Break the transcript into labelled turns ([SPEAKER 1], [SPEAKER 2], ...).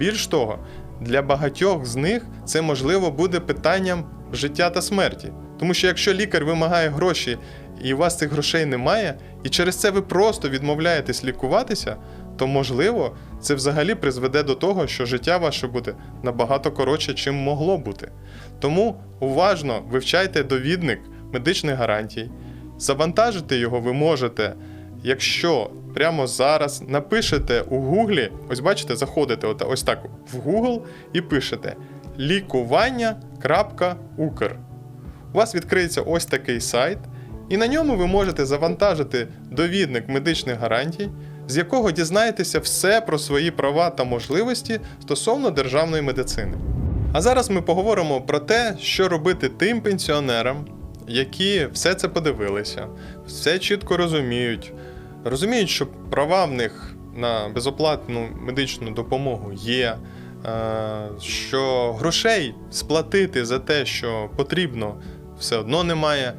[SPEAKER 1] Більш того, для багатьох з них це можливо буде питанням життя та смерті. Тому що якщо лікар вимагає гроші і у вас цих грошей немає, і через це ви просто відмовляєтесь лікуватися, то можливо це взагалі призведе до того, що життя ваше буде набагато коротше, чим могло бути. Тому уважно вивчайте довідник медичних гарантій. Завантажити його ви можете, якщо прямо зараз напишете у Гуглі, ось бачите, заходите от- ось так в Google і пишете лікування.укр. У вас відкриється ось такий сайт, і на ньому ви можете завантажити довідник медичних гарантій, з якого дізнаєтеся все про свої права та можливості стосовно державної медицини. А зараз ми поговоримо про те, що робити тим пенсіонерам, які все це подивилися, все чітко розуміють, розуміють, що права в них на безоплатну медичну допомогу є, е, що грошей сплатити за те, що потрібно, все одно немає.